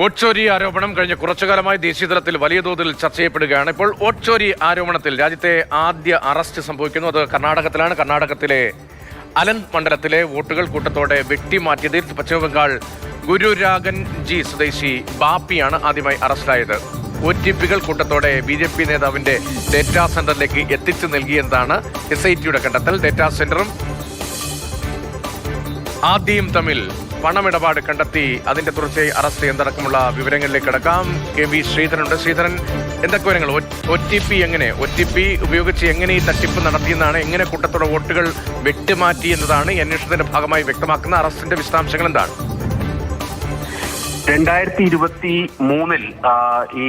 Vote ആരോപണം കഴിഞ്ഞ കുറച്ചു കാലമായി ദേശീയതലത്തിൽ വലിയ തോതിൽ ചർച്ച ചെയ്യപ്പെടുകയാണ്. ഇപ്പോൾ വോട്ട് ആരോപണത്തിൽ രാജ്യത്തെ ആദ്യ അറസ്റ്റ് സംഭവിക്കുന്നു. അത് കർണാടകത്തിലാണ്. കർണാടകത്തിലെ അലന്ത് മണ്ഡലത്തിലെ വോട്ടുകൾ കൂട്ടത്തോടെ വെട്ടിമാറ്റിയതിൽ പശ്ചിമബംഗാൾ ഗുരുരാഗൻ ജി സ്വദേശി ബാപ്പിയാണ് ആദ്യമായി അറസ്റ്റിലായത് ഒ ടി പികൾ കൂട്ടത്തോടെ ബി ജെ പി നേതാവിന്റെ ഡേറ്റാ സെന്ററിലേക്ക് എത്തിച്ചു നൽകിയെന്നാണ് എസ് ഐ ടിയുടെ കണ്ടെത്തൽ. ഡേറ്റാ സെന്ററും ആദ്യം തമ്മിൽ പണമിടപാട് കണ്ടെത്തി അതിന്റെ തുടർച്ചയായി അറസ്റ്റ് എന്തടക്കമുള്ള വിവരങ്ങളിലേക്ക് കിടക്കാം. K V ശ്രീധരനുണ്ട്. ശ്രീധരൻ എന്തൊക്കെ വിവരങ്ങൾ? ഒ ടി പി എങ്ങനെ? ഒ ടി പി ഉപയോഗിച്ച് എങ്ങനെ ഈ തട്ടിപ്പ് നടത്തിയെന്നാണ് എങ്ങനെ കൂട്ടത്തോടെ വോട്ടുകൾ വെട്ടിമാറ്റി എന്നതാണ് അന്വേഷണത്തിന്റെ ഭാഗമായി വ്യക്തമാക്കുന്ന അറസ്റ്റിന്റെ വിശദാംശങ്ങൾ എന്താണ്? രണ്ടായിരത്തി ഇരുപത്തി മൂന്നിൽ ഈ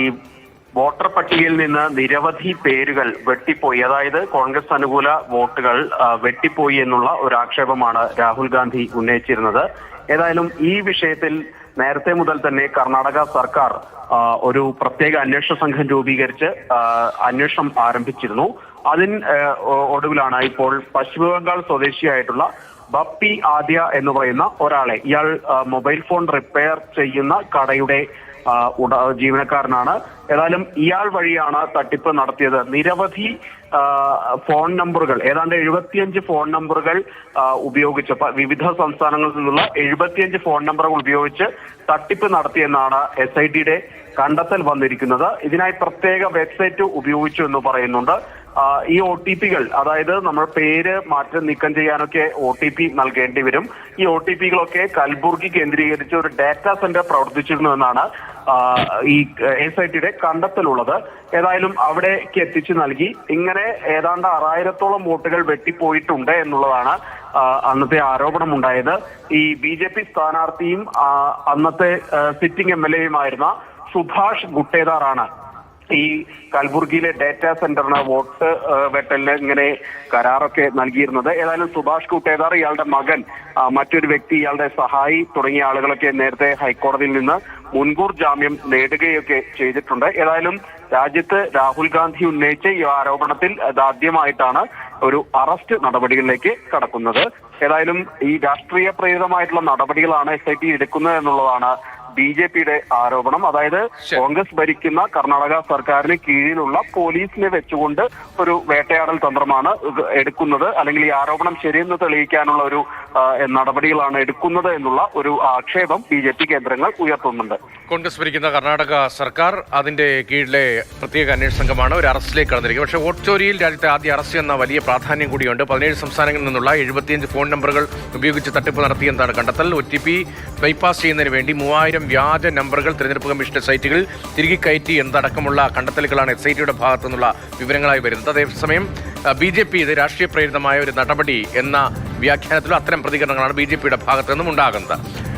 വോട്ടർ പട്ടികയിൽ നിന്ന് നിരവധി പേരുകൾ വെട്ടിപ്പോയി. അതായത് കോൺഗ്രസ് അനുകൂല വോട്ടുകൾ വെട്ടിപ്പോയി എന്നുള്ള ഒരു ആക്ഷേപമാണ് രാഹുൽ ഗാന്ധി ഉന്നയിച്ചിരുന്നത്. ഏതായാലും ഈ വിഷയത്തിൽ നേരത്തെ മുതൽ തന്നെ കർണാടക സർക്കാർ ഒരു പ്രത്യേക അന്വേഷണ സംഘം രൂപീകരിച്ച് അന്വേഷണം ആരംഭിച്ചിരുന്നു. അതിന് ഒടുവിലാണ് ഇപ്പോൾ പശ്ചിമബംഗാൾ സ്വദേശിയായിട്ടുള്ള ബപ്പി ആദ്യ എന്ന് പറയുന്ന ഒരാളെ ഇയാൾ മൊബൈൽ ഫോൺ റിപ്പയർ ചെയ്യുന്ന കടയുടെ ജീവനക്കാരനാണ്. ഏതായാലും ഇയാൾ വഴിയാണ് തട്ടിപ്പ് നടത്തിയത്. നിരവധി ഫോൺ നമ്പറുകൾ ഏതാണ്ട് എഴുപത്തിയഞ്ച് ഫോൺ നമ്പറുകൾ ഉപയോഗിച്ച് വിവിധ സംസ്ഥാനങ്ങളിൽ നിന്നുള്ള എഴുപത്തിയഞ്ച് ഫോൺ നമ്പറുകൾ ഉപയോഗിച്ച് തട്ടിപ്പ് നടത്തിയെന്നാണ് എസ് ഐ ടിയുടെ കണ്ടെത്തൽ വന്നിരിക്കുന്നത്. ഇതിനായി പ്രത്യേക വെബ്സൈറ്റ് ഉപയോഗിച്ചു എന്ന് പറയുന്നുണ്ട്. ഈ ഒ ടി പികൾ അതായത് നമ്മൾ പേര് മാറ്റം നീക്കം ചെയ്യാനൊക്കെ ഒ ടി പി നൽകേണ്ടി വരും. ഈ ഒ ടി പികളൊക്കെ കൽബുർഗി കേന്ദ്രീകരിച്ച് ഒരു ഡാറ്റാ സെന്റർ പ്രവർത്തിച്ചിരുന്നു എന്നാണ് ഈ എസ് ഐ ടിയുടെ കണ്ടെത്തലുള്ളത്. ഏതായാലും അവിടേക്ക് എത്തിച്ചു നൽകി. ഇങ്ങനെ ഏതാണ്ട് ആറായിരത്തോളം വോട്ടുകൾ വെട്ടിപ്പോയിട്ടുണ്ട് എന്നുള്ളതാണ് അന്നത്തെ ആരോപണം ഉണ്ടായത് ഈ ബി ജെ പി സ്ഥാനാർത്ഥിയും അന്നത്തെ സിറ്റിംഗ് എം എൽ എയുമായിരുന്ന സുഭാഷ് ഗുട്ടേദാറാണ് ഈ കൽബുർഗിയിലെ ഡേറ്റാ സെന്ററിന് വോട്ട് വെട്ടലിന് ഇങ്ങനെ കരാറൊക്കെ നൽകിയിരുന്നത്. ഏതായാലും സുഭാഷ് കുട്ടേദാർ ഇയാളുടെ മകൻ മറ്റൊരു വ്യക്തി ഇയാളുടെ സഹായി തുടങ്ങിയ ആളുകളൊക്കെ നേരത്തെ ഹൈക്കോടതിയിൽ നിന്ന് മുൻകൂർ ജാമ്യം നേടുകയൊക്കെ ചെയ്തിട്ടുണ്ട്. ഏതായാലും രാജ്യത്ത് രാഹുൽ ഗാന്ധി ഉന്നയിച്ച ഈ ആരോപണത്തിൽ ഇതാദ്യമായിട്ടാണ് ഒരു അറസ്റ്റ് നടപടികളിലേക്ക് കടക്കുന്നത്. ഏതായാലും ഈ രാഷ്ട്രീയ പ്രേരിതമായിട്ടുള്ള നടപടികളാണ് എസ് ഐ ടി എടുക്കുന്നത് എന്നുള്ളതാണ് ബി ജെ പിയുടെ ആരോപണം. അതായത് കോൺഗ്രസ് ഭരിക്കുന്ന കർണാടക സർക്കാരിന് കീഴിലുള്ള പോലീസിനെ വെച്ചുകൊണ്ട് ഒരു വേട്ടയാടൽ തന്ത്രമാണ് എടുക്കുന്നത്. അല്ലെങ്കിൽ ഈ ആരോപണം ശരിയെന്ന് തെളിയിക്കാനുള്ള ഒരു നടപടികളാണ് എടുക്കുന്നത് എന്നുള്ള ഒരു ആക്ഷേപം ബി ജെ പി കേന്ദ്രങ്ങൾ ഉയർത്തുന്നുണ്ട്. കോൺഗ്രസ് ഭരിക്കുന്ന കർണാടക സർക്കാർ അതിന്റെ കീഴിലെ പ്രത്യേക അന്വേഷണ സംഘമാണ്. ഒരു അറസ്റ്റിലേക്ക് കടന്നിരിക്കുന്നത് പക്ഷേ വോട്ട് ചോരിയിൽ രാജ്യത്തെ ആദ്യ അറസ്റ്റ് എന്ന വലിയ പ്രാധാന്യം കൂടിയുണ്ട്. പതിനേഴ് സംസ്ഥാനങ്ങളിൽ നിന്നുള്ള എഴുപത്തിയഞ്ച് ഫോൺ നമ്പറുകൾ ഉപയോഗിച്ച് തട്ടിപ്പ് നടത്തിയെന്നാണ് കണ്ടെത്തൽ. ഒ ടി പി ബൈപ്പാസ് ചെയ്യുന്നതിന് വേണ്ടി മൂവായിരം വ്യാജ നമ്പറുകൾ തിരഞ്ഞെടുപ്പ് കമ്മീഷന്റെ സൈറ്റുകളിൽ തിരികെ കയറ്റി എന്നതടക്കമുള്ള കണ്ടെത്തലുകളാണ് എസ് ഐ ടിയുടെ ഭാഗത്തു നിന്നുള്ള വിവരങ്ങളായി വരുന്നത്. അതേസമയം ബി ജെ പി ഇത് രാഷ്ട്രീയ പ്രേരിതമായ ഒരു നടപടി എന്ന വ്യാഖ്യാനത്തിലും അത്തരം പ്രതികരണങ്ങളാണ് ബി ജെ പിയുടെ ഭാഗത്തു നിന്നും ഉണ്ടാകുന്നത്.